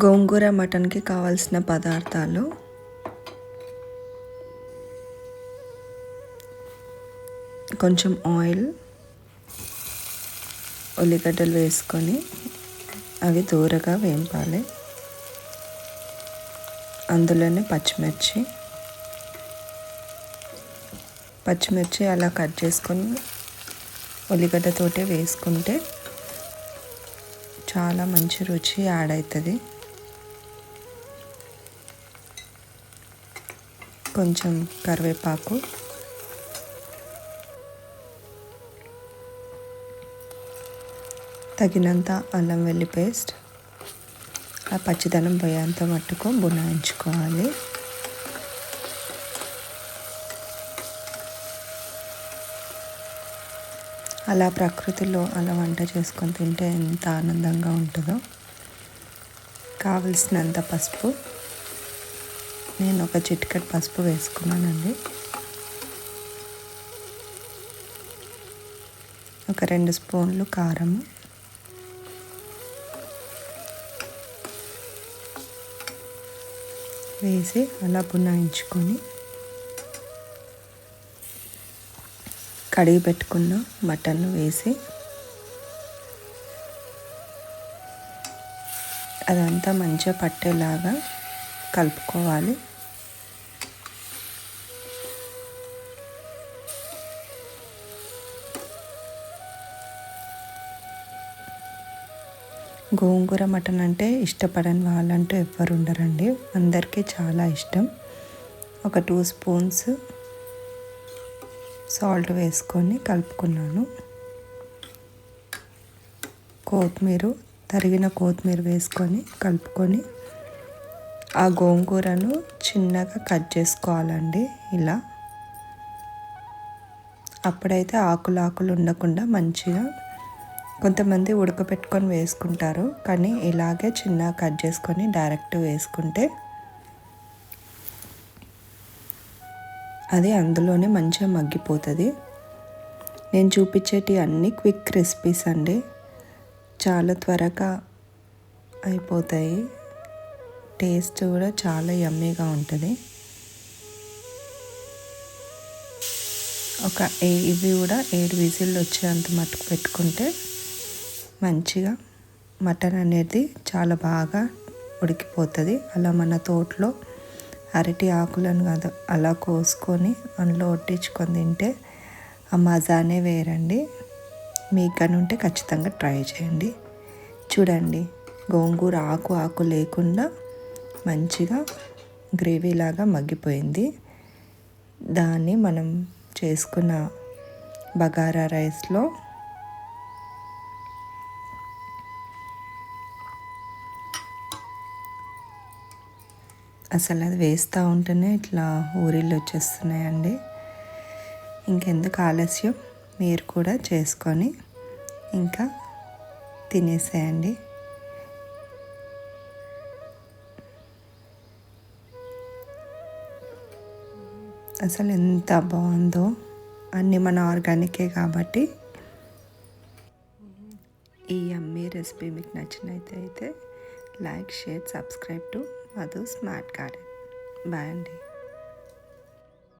గోంగూర మటన్కి కావాల్సిన పదార్థాలు. కొంచెం ఆయిల్. ఉల్లిగడ్డలు వేసుకొని అవి దూరగా వేంపాలి. అందులోనే పచ్చిమిర్చి. పచ్చిమిర్చి అలా కట్ చేసుకొని ఉల్లిగడ్డతోటే వేసుకుంటే చాలా మంచి రుచి యాడ్ అవుతుంది. కొంచెం కరివేపాకు. తగినంత అల్లం వెల్లి పేస్ట్. ఆ పచ్చిదనం పోయేంత మట్టుకు బునాయించుకోవాలి అలా ప్రకృతిలో అలా వంట చేసుకొని తింటే ఎంత ఆనందంగా ఉంటుందో. కావలసినంత పసుపు. నేను ఒక చిట్కట్ పసుపు వేసుకున్నానండి. ఒక రెండు స్పూన్లు కారము. వేసి అలా పునాయించుకొని కడిగి పెట్టుకున్న మటన్ వేసి అదంతా మంచిగా పట్టేలాగా కలుపుకోవాలి. గోంగూర మటన్ అంటే ఇష్టపడని వాళ్ళంటూ ఎవ్వరు ఉండరండి. అందరికీ చాలా ఇష్టం. ఒక టూ స్పూన్స్ సాల్ట్ వేసుకొని కలుపుకున్నాను. కొత్తిమీర తరిగిన కొత్తిమీర వేసుకొని కలుపుకొని ఆ గోంగూరను చిన్నగా కట్ చేసుకోవాలండి ఇలా. అప్పుడైతే ఆకులు ఆకులు ఉండకుండా మంచిగా కొంతమంది ఉడకపెట్టుకొని వేసుకుంటారు కానీ ఇలాగే చిన్న కట్ చేసుకొని డైరెక్ట్ వేసుకుంటే అది అందులోనే మంచిగా మగ్గిపోతుంది. నేను చూపించేటి అన్ని క్విక్ రెసిపీస్ అండి. చాలా త్వరగా అయిపోతాయి. టేస్ట్ కూడా చాలా యమ్మీగా ఉంటుంది. ఒక ఇవి కూడా ఏడు విజిల్లు వచ్చేంత మట్టుకు పెట్టుకుంటే మంచిగా మటన్ అనేది చాలా బాగా ఉడికిపోతుంది. అలా మన తోటలో అరటి ఆకులను కాదు అలా కోసుకొని అందులో ఒట్టించుకొని తింటే ఆ మజానే వేరండి. మీకు ఉంటే ఖచ్చితంగా ట్రై చేయండి. చూడండి గోంగూర ఆకు ఆకు లేకుండా మంచిగా గ్రేవీలాగా మగ్గిపోయింది. దాన్ని మనం చేసుకున్న బగారా రైస్లో అసలు అది వేస్తూ ఉంటేనే ఇట్లా ఊరిళ్ళు వచ్చేస్తున్నాయండి. ఇంకెందుకు ఆలస్యం? మీరు కూడా చేసుకొని ఇంకా తినేసేయండి. అసలు ఎంత బాగుందో. అన్నీ మన ఆర్గానికే కాబట్టి. ఈ అమ్మీ రెసిపీ మీకు నచ్చినైతే అయితే like share subscribe to Madhu smart garden. Bye అండి.